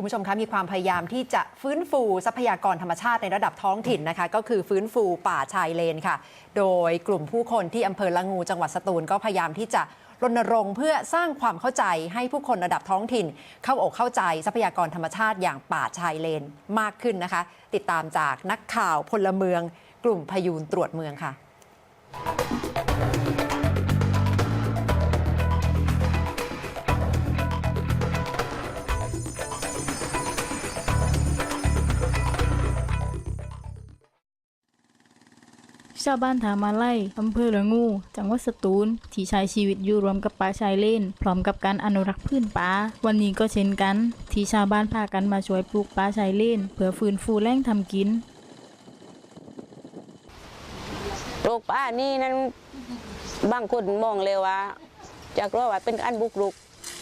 คุณผู้ชมคะมีความพยายามที่จะฟื้นฟูทรัพยากรธรรมชาติในระดับท้องถิ่นนะคะ ก็คือฟื้นฟูป่าชายเลนค่ะ โดยกลุ่มผู้คนที่อำเภอละงูจังหวัดสตูลก็พยายามที่จะรณรงค์เพื่อสร้างความเข้าใจให้ผู้คนระดับท้องถิ่น เข้าอกเข้าใจทรัพยากรธรรมชาติอย่างป่าชายเลนมากขึ้นนะคะ ติดตามจากนักข่าวพลเมือง กลุ่มพยูนตรวจเมืองค่ะ ชาวบ้านถามาไล่อำเภอละงู จังหวัดสตูล ที่ใช้ชีวิตอยู่รวมกับป่าชายเลน พร้อมกับการอนุรักษ์พื้นป่า วันนี้ก็เช่นกัน ที่ชาวบ้านพากันมาช่วยปลูกป่าชายเลน เพื่อฟื้นฟูแหล่งทำกินโรคป้านี่นั้นบางคนมองเลยว่าจากรู้ว่าเป็นการบุกรุก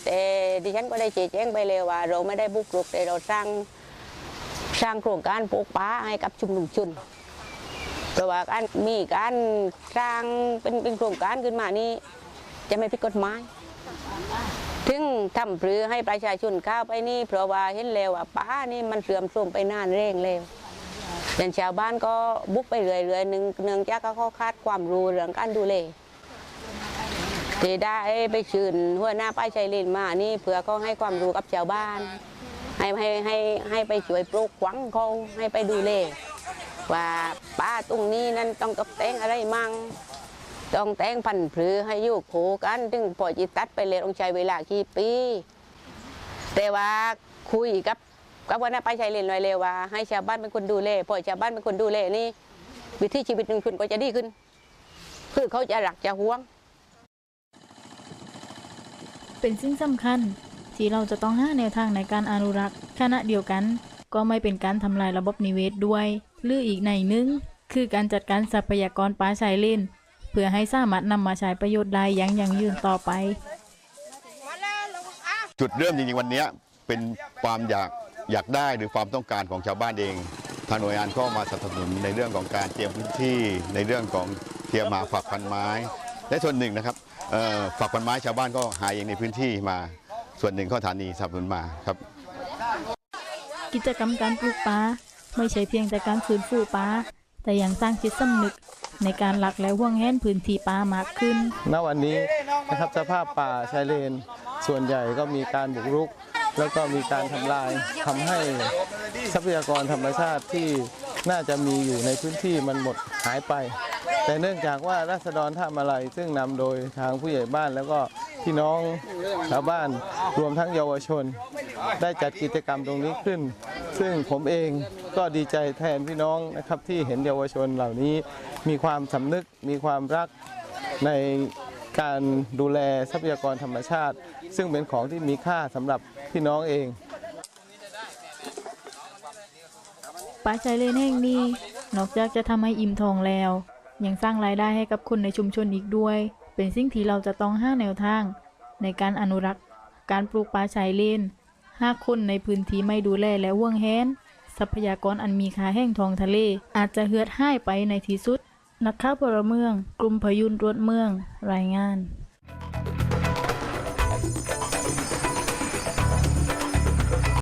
แต่ดิฉันก็ได้ชี้แจงไปเลยว่า เราไม่ได้บุกรุกแต่เราสร้างสร้างโครงการปลูกป่าให้กับชุมนุมชน เพราะว่าการมีการสร้างเป็นเป็นโครงการขึ้นมานี่จะไม่ผิดกฎหมายถึงทำเพื่อให้ประชาชนเข้าไปนี่ เพราะว่าเห็นแล้วว่าป่านี่มันเสื่อมโทรมไปนานเร่งแล้วแต่ชาวบ้านก็บุกไปเรื่อยๆหนึ่งเนืองจากเขาคาดความรู้เรื่องการดูแลที่ได้ไปชื่นหัวหน้าป้ายชัยเลนมานี่เผื่อเขาให้ความรู้กับชาวบ้าน ให้ให้ให้ให้ไปช่วยปลูกขวังเขาให้ไปดูแล ว่าป้าตรงนี้นั่นต้องตกแต่งอะไรมั่งต้องแต่งพันธุ์ผือให้อยู่โขกันถึงพอจิตัดไปเลยองใช้เวลากี่ปี แต่ว่าคุยกับกับวันนั้นไปชัยเลนหน่อยเลยว่า ให้ชาวบ้านเป็นคนดูแลพอชาวบ้านเป็นคนดูแลนี่วิถีชีวิตหนึ่งคนก็จะดีขึ้น คือเขาจะรักจะห่วง เป็นสิ่งสำคัญที่เราจะต้องหาแนวทางในการอนุรักษ์ขณะเดียวกัน ก็ไม่เป็นการทำลายระบบนิเวศด้วยหรืออีกในนึง คือการจัดการทรัพยากรป่าชายเลนเพื่อให้สามารถนำมาใช้ประโยชน์ได้อย่างยั่งยืนต่อไป จุดเริ่มจริงๆวันนี้เป็นความอยากอยากได้หรือความต้องการของชาวบ้านเอง ทางหน่วยงานก็มาสนับสนุนในเรื่องของการเตรียมพื้นที่ในเรื่องของเตรียมมาฝักพันไม้ และส่วนหนึ่งนะครับฝักพันไม้ชาวบ้านก็หาเองในพื้นที่มา ส่วนหนึ่งก็สถานีสนับสนุนมาครับ กิจกรรมการปลูกป่าไม่ใช่เพียงแต่การฟื้นฟูป่าแต่ยังสร้างจิตสำนึกในการหลักและห่วงแหนพื้นที่ป่ามากขึ้น ณ วันนี้นะครับสภาพป่าชายเลน ส่วนใหญ่ก็มีการบุกรุก แล้วก็มีการทำลายทำให้ทรัพยากรธรรมชาติที่น่าจะมีอยู่ในพื้นที่มันหมดหายไป แต่เนื่องจากว่าราษฎรท่ามาลัยซึ่งนำโดยทางผู้ใหญ่บ้านแล้วก็พี่น้องชาวบ้านรวมทั้งเยาวชน ได้จัดกิจกรรมตรงนี้ขึ้น ซึ่งผมเองก็ดีใจแทนพี่น้องนะครับที่เห็นเยาวชนเหล่านี้ มีความสำนึกมีความรักในการดูแลทรัพยากรธรรมชาติ ซึ่งเป็นของที่มีค่าสำหรับพี่น้องเองป่าชายเลนแห่งนี้นอกจากจะทำให้อิ่มท้องแล้ว ยังสร้างรายได้ให้กับคนในชุมชนอีกด้วย เป็นสิ่งที่เราจะต้องห้าแนวทาง ในการอนุรักษ์ การปลูกป่าชายเลน หากคนในพื้นที่ไม่ดูแลและว่วงแหนทรัพยากรอันมีค่าแห่งท้องทะเล อาจจะเหือดหายไปในที่สุด นักข่าวพลเมือง กลุ่มพยุนรวดเมือง รายงาน